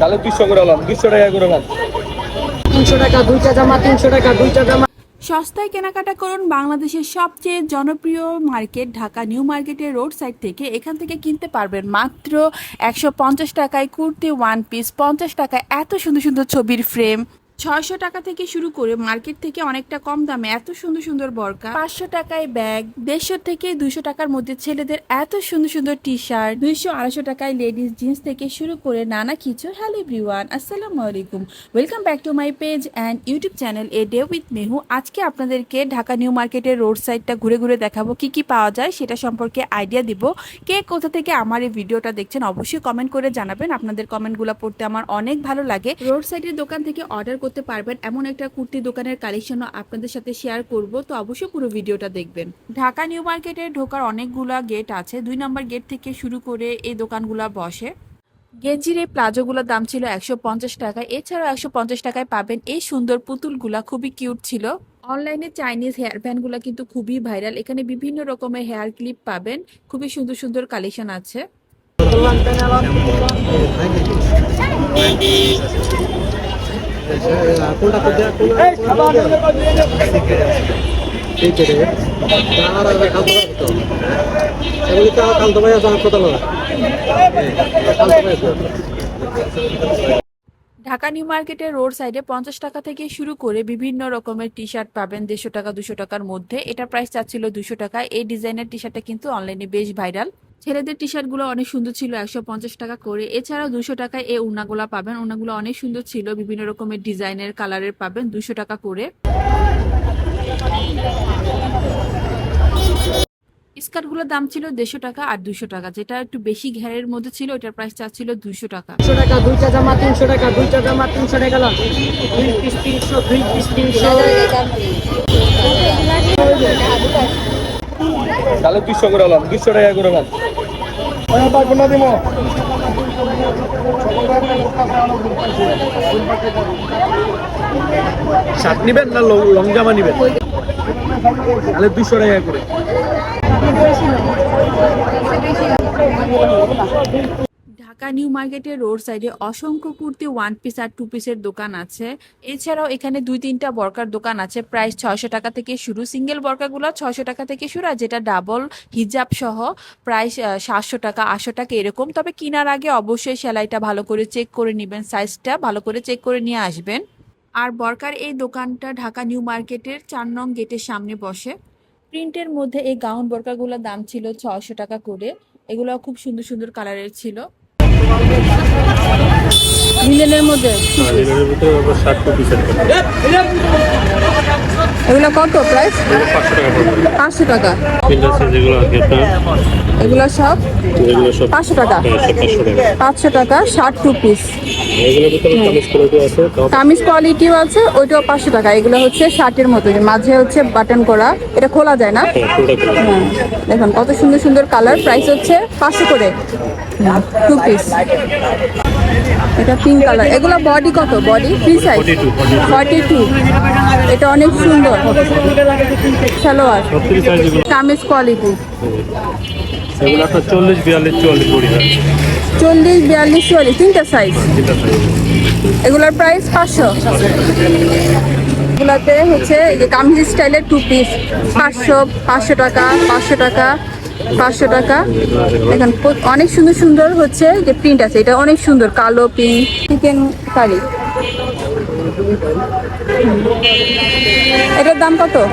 তাহলে দুইশো করে হলাম দুইশো টাকা করে হলাম তিনশো টাকা দুইটা জামা তিনশো টাকা দুইটা জামা সস্তায় কেনাকাটা করুন বাংলাদেশের সবচেয়ে জনপ্রিয় মার্কেট ঢাকা নিউ মার্কেটের রোড সাইড থেকে। এখান থেকে কিনতে পারবেন মাত্র একশো পঞ্চাশ টাকায় কুর্তি ওয়ান পিস পঞ্চাশ টাকায় এত সুন্দর সুন্দর ছবির ফ্রেম ছয়শো টাকা থেকে শুরু করে মার্কেট থেকে অনেকটা কম দামে এত সুন্দর সুন্দর বরকা, পাঁচশো টাকায় ব্যাগ, দেড়শো থেকে দুশো টাকার মধ্যে ছেলেদের এত সুন্দর সুন্দর টি শার্ট দুইশো আড়াইশো টাকায় লেডিস জিন্স থেকে শুরু করে নানা কিছু। হ্যালো এভরিওয়ান, আসসালামু আলাইকুম। Welcome back to my page and YouTube channel a day with Mehu আজকে আপনাদেরকে ঢাকা নিউ মার্কেটের রোড সাইডটা ঘুরে ঘুরে দেখাবো, কি কি পাওয়া যায় সেটা সম্পর্কে আইডিয়া দিব। কে কোথা থেকে আমার এই ভিডিওটা দেখছেন অবশ্যই কমেন্ট করে জানাবেন। আপনাদের কমেন্টগুলো পড়তে আমার অনেক ভালো লাগে। রোড সাইডের দোকান থেকে অর্ডার করতে পারবেন। এমন একটা কুর্তি দোকানের কালেকশনও আপনাদের সাথে শেয়ার করব। তো অবশ্যই পুরো ভিডিওটা দেখবেন। ঢাকা নিউ মার্কেটে ঢোকার অনেকগুলা গেট আছে। দুই নম্বর গেট থেকে শুরু করে এই দোকানগুলা বসে। গেঞ্জির এই প্লাজোগুলোর দাম ছিল একশো পঞ্চাশ টাকা। এছাড়াও একশো পঞ্চাশ টাকায় পাবেন এই সুন্দর পুতুলগুলা। খুবই কিউট ছিল। অনলাইনে চাইনিজ হেয়ার ব্যান্ডগুলো কিন্তু খুবই ভাইরাল এখানে বিভিন্ন রকমের হেয়ার ক্লিপ পাবেন। খুবই সুন্দর সুন্দর কালেকশন আছে কোনটা তো দেয়া কোনটা ঠিক আছে আর আর খালতো তো এগুলি তো খালতো ভাই আছে হাসপাতাল ঢাকা নিউ মার্কেটের রোড সাইডে পঞ্চাশ টাকা থেকে শুরু করে বিভিন্ন রকমের টি শার্ট পাবেন দেড়শো টাকা, দুশো টাকার মধ্যে। এটা প্রাইস চাচ্ছিল দুশো টাকা। এই ডিজাইনের টি শার্টটা কিন্তু অনলাইনে বেশ ভাইরাল ছেলেদের টি শার্টগুলো অনেক সুন্দর ছিল একশো পঞ্চাশ টাকা করে। এছাড়াও দুশো টাকায় এই উনাগুলো পাবেন। উনাগুলো অনেক সুন্দর ছিল বিভিন্ন রকমের ডিজাইনের কালারের পাবেন দুশো টাকা করে। স্কার্টগুলোর দাম ছিল দেড়শো টাকা আর দুশো টাকা। যেটা একটু বেশি ঘেরের মধ্যে ছিল ওটার প্রাইস চাচ্ছিল দুশো টাকা। তিনশো টাকা দুইটা জামা তিনশো টাকা দুইটা জামা তিনশো টাকা দুই পিস তিনশো দুই পিস তিনশো। তাহলে দুইশো করে দুইশো টাকা করে শার্ট নিবেন না লং জামা নিবেন? তাহলে দুশো টাকা করে। ঢাকা নিউ মার্কেটের রোড সাইডে অসংখ্য কুর্তি ওয়ান পিস আর টু পিসের দোকান আছে। এছাড়াও এখানে দুই, তিনটা বরকার দোকান আছে। প্রাইস ছয়শো টাকা থেকে শুরু। সিঙ্গেল বরকাগুলো ছয়শো টাকা থেকে শুরু, আর যেটা ডাবল হিজাব সহ প্রাইস সাতশো টাকা, আটশো টাকা এরকম। তবে কেনার আগে অবশ্যই সেলাইটা ভালো করে চেক করে নেবেন সাইজটা ভালো করে চেক করে নিয়ে আসবেন। আর বরকার এই দোকানটা ঢাকা নিউ মার্কেটের চার নং গেটের সামনে বসে। প্রিন্টের মধ্যে এই গাউন বরকাগুলোর দাম ছিল ছশো টাকা করে। এগুলো খুব সুন্দর সুন্দর কালারের ছিল। লিলেনের মধ্যে? লিলেনের ভিতরে আবার এগুলো কত প্রাইস পাঁচশো টাকা আছে আপনার এগুলো সব? এগুলো সব পাঁচশো টাকা। হ্যাঁ, সব পাঁচশো টাকা। পাঁচশো টাকা ষাট টু পিস কামিজ কোয়ালিটিও আছে ওইটাও পাঁচশো টাকা। এগুলো হচ্ছে শার্টের মতো। মাঝে হচ্ছে বাটন করা এটা খোলা যায় না? হ্যাঁ, হ্যাঁ দেখুন কত সুন্দর সুন্দর কালার প্রাইস হচ্ছে পাঁচশো করে। টু পিস এটা পিঙ্ক কালার এগুলো বডি কত? Body free size 42, forty two এটা অনেক সুন্দর। সালোয়ার। কামিজ কোয়ালিটি চল্লিশ বিয়াল্লিশ চুয়াল্লিশ তিনটা সাইজ তিনটা সাইজ এগুলোর প্রাইস পাঁচশো। এগুলাতে হচ্ছে এই যে কামিজ স্টাইলের টু পিস পাঁচশো পাঁচশো টাকা পাঁচশো টাকা। পাঁচশো টাকা। কত- অনেক সুন্দর সুন্দর হচ্ছে যে প্রিন্ট আছে। এটা অনেক সুন্দর, কালো পিঙ্ক চিকেন কারি এটার দাম কত?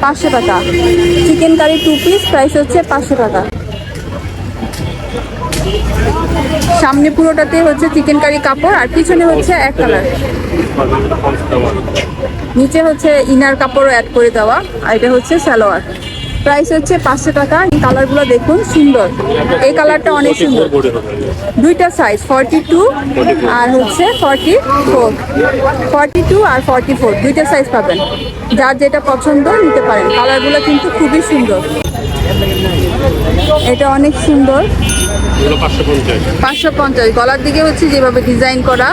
পাঁচশো টাকা। Chicken curry two piece price হচ্ছে পাঁচশো টাকা। সামনে পুরোটাতে হচ্ছে চিকেন কারি কাপড়, আর পিছনে হচ্ছে এক কালার নিচে হচ্ছে ইনার কাপড়ও অ্যাড করে দেওয়া, আর এটা হচ্ছে সালোয়ার। প্রাইস হচ্ছে পাঁচশো টাকা। এই কালারগুলো দেখুন সুন্দর। এই কালারটা অনেক সুন্দর। দুইটা সাইজ ফর্টি টু আর হচ্ছে ফর্টি ফোর ফর্টি টু আর ফর্টি ফোর দুইটা সাইজ পাবেন। যার যেটা পছন্দ নিতে পারেন। কালারগুলো কিন্তু খুবই সুন্দর। এটা অনেক সুন্দর। পাঁচশো পঞ্চাশ। পাঁচশো পঞ্চাশ। গলার দিকে হচ্ছে যেভাবে ডিজাইন করা।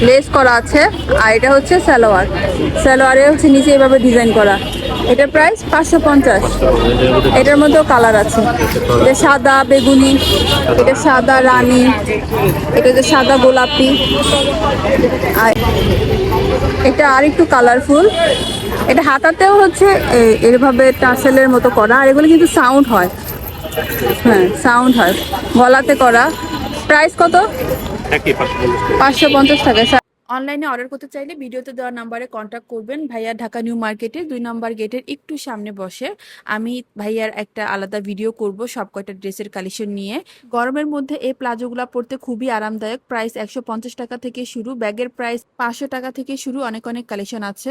লেস করা আছে আর এটা হচ্ছে সালোয়ার। সালোয়ারে হচ্ছে নিচে এভাবে ডিজাইন করা। এটার প্রাইস পাঁচশো পঞ্চাশ। এটার মধ্যেও কালার আছে। এটা সাদা বেগুনি, এটা সাদা রানী, এটা যে সাদা গোলাপি। আর এটা আর একটু কালারফুল এটা হাতাতেও হচ্ছে এ- এভাবে টাসেলের মতো করা। আর এগুলো কিন্তু সাউন্ড হয়। হ্যাঁ সাউন্ড হয়। গলাতে করা। প্রাইস কত? পাঁচশো পঞ্চাশ টাকা অনলাইনে অর্ডার করতে চাইলে ভিডিওতে দেওয়া নাম্বারে কন্ট্যাক্ট করবেন। ভাইয়া ঢাকা নিউ মার্কেটের দুই নাম্বার গেটের একটু সামনে বসে। আমি ভাইয়ার একটা আলাদা ভিডিও করব সব কয়টা ড্রেসের কালেকশন নিয়ে। গরমের মধ্যে এই প্লাজোগুলো পরতে খুবই আরামদায়ক। প্রাইস একশো পঞ্চাশ টাকা থেকে শুরু। ব্যাগের প্রাইস পাঁচশো টাকা থেকে শুরু। অনেক অনেক কালেকশন আছে।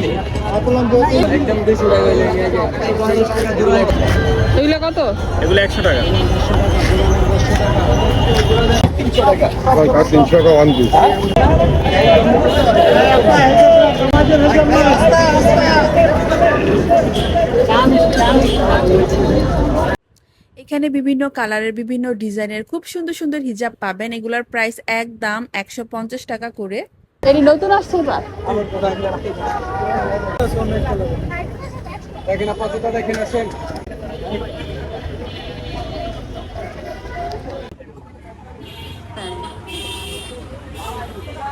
নি একদম বেশি এগুলো কত? এগুলো একশো টাকা। তিনশো টাকা ওয়ান পিস এখানে বিভিন্ন কালারের বিভিন্ন ডিজাইনের খুব সুন্দর সুন্দর হিজাব পাবেন। এগুলার প্রাইস এক দাম একশো পঞ্চাশ টাকা করে। এটি নতুন আসছে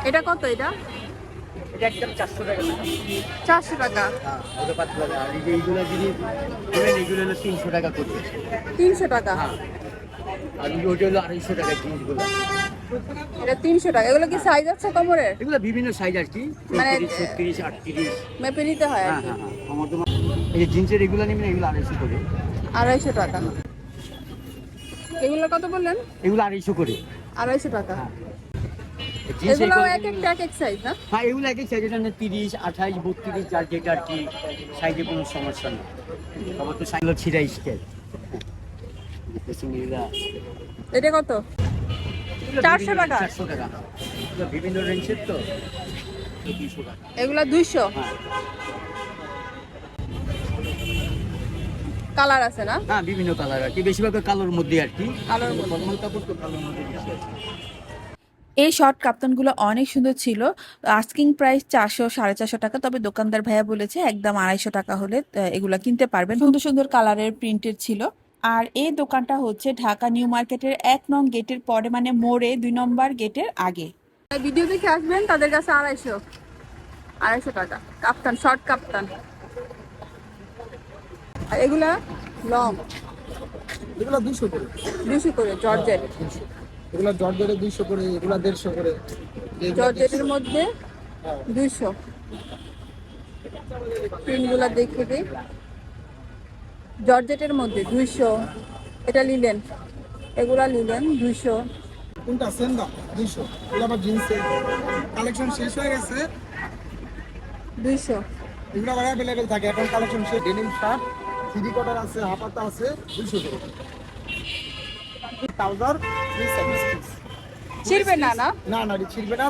এটা কত এটা? এটা একদম চারশো টাকা। চারশো টাকা। ওটা না। আর এই যে এইগুলো যদি নেবেন এইগুলো হলো তিনশো টাকা করে। তিনশো টাকা। আর ওইটা হলো আড়াইশো টাকা জিনিসগুলো। এটা তিনশো টাকা। এগুলো কি সাইজ আছে কোমরের এগুলো বিভিন্ন সাইজ আর কি। মানে, চৌত্রিশ ছত্রিশ আটত্রিশ। মেপে নিতে হয় হ্যাঁ হ্যাঁ হ্যাঁ। তোমার এই যে জিন্সের এগুলো নেবেন এগুলো আড়াইশো করে। আড়াইশো টাকা। এগুলো কত বললেন? এগুলো আড়াইশো করে। আড়াইশো টাকা। এগুলো এগুলো- এক একটা এক এক সাইজ না? হ্যাঁ এগুলো এক এক সাইজ এটা তিরিশ আঠাইশ বত্রিশ যার যেটা আর কি সাইজে কোনো সমস্যা নেই। আবার তো সাইজ ছিঁড়া স্কেল এটা কত? চারশো টাকা। চারশো টাকা। এগুলো বিভিন্ন রেঞ্জের তো। এগুলো দুইশো? হ্যাঁ। কালার আছে না? হ্যাঁ বিভিন্ন কালার আর কি। বেশিরভাগ কালোর মধ্যে আর কি। কালোর। নর্মাল কাপড় তো কালোর মধ্যে বেশি। এই শর্ট কাপ্তানগুলো অনেক সুন্দর ছিল। আস্কিং প্রাইস চারশো সাড়ে চারশো টাকা। তবে দোকানদার ভাইয়া বলেছে একদম আড়াইশো টাকা হলে এগুলা কিনতে পারবেন। সুন্দর সুন্দর কালারের প্রিন্টের ছিল। আর এই দোকানটা হচ্ছে ঢাকা নিউ মার্কেটের এক নং গেটের পরে মানে মোড়ে দুই নম্বর গেটের আগে। ভিডিও দেখে আসবেন তাদের কাছে আড়াইশো আড়াইশো টাকা। কাপ্তান শর্ট কাপ্তান। আর এগুলা লং এগুলো দুশো করে। দুশো করে জর্জেট। এগুলো জর্জের দুইশো করে এগুলো দেড়শো করে। জর্জেটের মধ্যে দুইশো। পিনগুলা দেখে দিই। জর্জেটের মধ্যে দুইশো। এটা নিলেন এগুলা নিলেন দুইশো। কোনটা? সেম দাম দুইশো। এগুলো আবার জিন্সের কালেকশন শেষ হয়ে গেছে। দুইশো। এগুলো আবার অ্যাভেলেবেল থাকে। এখন কালেকশন শেষ। ডেনিম শার্ট থ্রি কটার আছে হাফাতা আছে দুইশো করে। ট্রাউজার ছিড়বে না না? না না ছিড়বে না।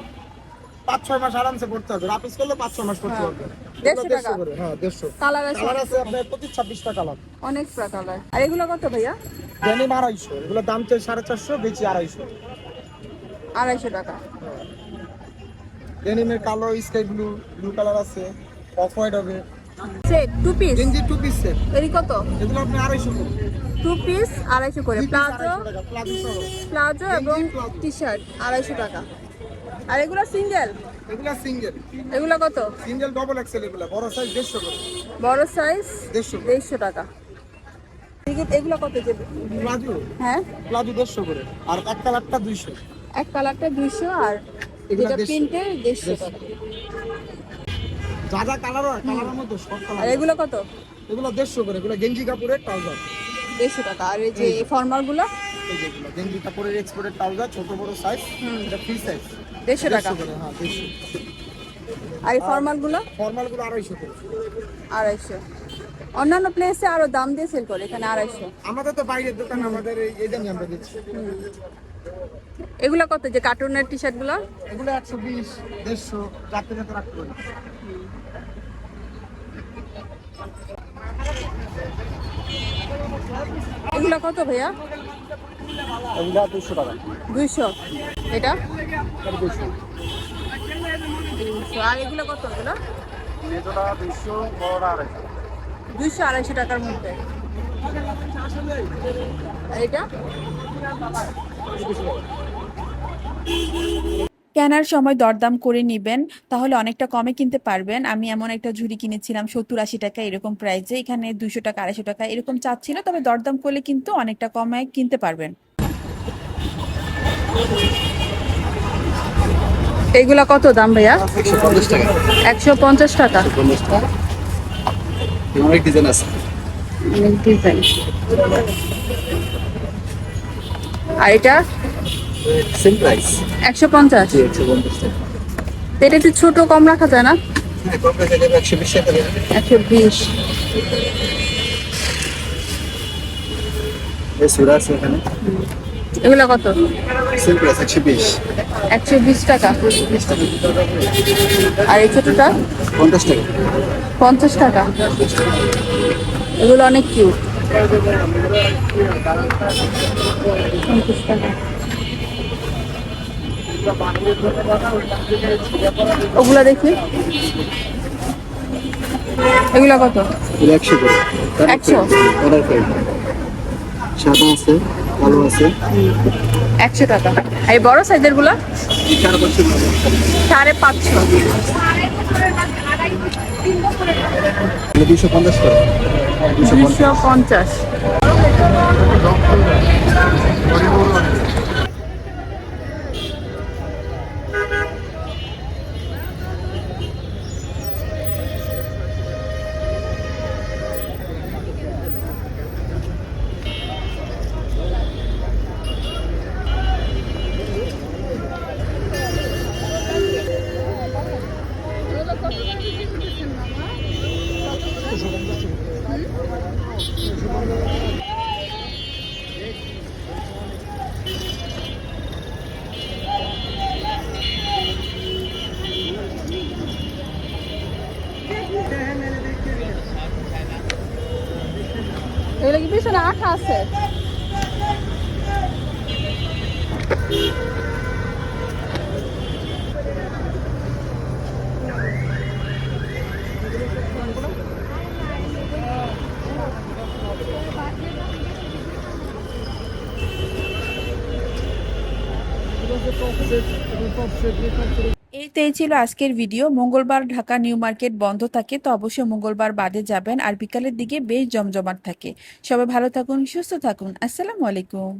পাঁচ ছয় মাস আরামসে পড়তে হবে। রাপিস করলে পাঁচ ছয় মাস পড়তে হ্যাঁ। হবে। হ্যাঁ অনেক কালার আর এগুলো কত ভাইয়া? ডেনিম আড়াইশো। এগুলো দাম চাই সাড়ে চারশো বেচি আড়াইশো। আড়াইশো টাকা। ডেনিমের কালো স্কাই ব্লু ব্লু কালার আছে। অফ হোয়াইট হবে। সেট টু পিস গেঞ্জি টু পিস সেট এরই কত? এগুলো আপনি আড়াইশো করে। টু পিস আড়াইশো করে। প্লাজো প্লাজো এবং প্লাজো। টি শার্ট আড়াইশো টাকা। আর এগুলো সিঙ্গেল এগুলো সিঙ্গেল এগুলো কত? সিঙ্গেল ডবল এক্সেল এগুলো বড় সাইজ দেড়শো করে। বড় সাইজ দেড়শো করে। দেড়শো টাকা। টিকিট এগুলো কত যে? প্লাজো হ্যাঁ? প্লাজো দেড়শো করে। আর এক কালারটা দুইশো। এক কালারটা দুইশো আর এগুলো যেটা প্রিন্টের দেড়শো। টাকা। যা যা কালার হয় কালারের মধ্যে সব আর এগুলো কত? এগুলো দেড়শো করে এগুলো গেঞ্জি কাপড়ের ট্রাউজার দেড়শো টাকা। আর এই যে ফর্মালগুলো এই যেগুলো গেঞ্জি কাপড়ের এক্সপোর্টের ট্রাউজার ছোট বড় সাইজ এটা ফ্রি সাইজ দেড়শো টাকা। করে হ্যাঁ দেড়শো। আর এই ফর্মালগুলো ফর্মালগুলো আড়াইশো করে। আড়াইশো। অন্যান্য প্লেসে আরও দাম দিয়ে সেল করে এখানে আড়াইশো। আমাদের তো বাইরের দোকান আমাদের এই- এই দামে আমরা দিচ্ছি। এগুলো কত? যে কার্টুনের টি শার্টগুলো এগুলো একশো বিশ দেড়শো চারটে রাখতে এগুলো কত ভাইয়া? এগুলো দুশো টাকা। দুইশো। এটা? দুশো আর এগুলো কত এগুলো? দুইশো আড়াইশো। টাকার মধ্যে। এটা? কেনার সময় দরদাম করে নেবেন তাহলে অনেকটা কমে কিনতে পারবেন। আমি এমন একটা ঝুড়ি কিনেছিলাম সত্তর আশি টাকা এরকম প্রাইসে এখানে দুশো টাকা আড়াইশো টাকা এরকম চাচ্ছিল তবে দরদাম করলে কিন্তু অনেকটা কমে কিনতে পারবেন। এইগুলা কত দাম ভাইয়া? একশো পঞ্চাশ টাকা। একশো পঞ্চাশ টাকা। পঞ্চাশ টাকা। অনেক ডিজাইন আছে। অনেক ডিজাইন আর এটা? সেম প্রাইস একশো পঞ্চাশ? জি একশো পঞ্চাশ টাকা। এটা একটু ছোট কম রাখা যায় না? হ্যাঁ কম রেখে টাকা এই সুরা আছে এখানে। এগুলো কত? সেম প্রাইস টাকা। আর এই ছোটটা? পঞ্চাশ টাকা। পঞ্চাশ টাকা। এগুলো অনেক কিউট পঞ্চাশ টাকা। ওগুলা দেখি। এগুলা কত? একশো করে। একশো? অর্ডার করে সাদা আছে কালো আছে। একশো টাকা। আর এই বড় সাইজেরগুলা? সাড়ে পাঁচশো সাড়ে পাঁচশো। দুশো পঞ্চাশ করে। দুশো পঞ্চাশ। কি পিছনে আঠা আছে। এই তো এই ছিল আজকের ভিডিও। মঙ্গলবার ঢাকা নিউ মার্কেট বন্ধ থাকে, তো অবশ্যই মঙ্গলবার বাদে যাবেন আর বিকালের দিকে বেশ জমজমাট থাকে। সবাই ভালো থাকুন, সুস্থ থাকুন। আসসালামু আলাইকুম।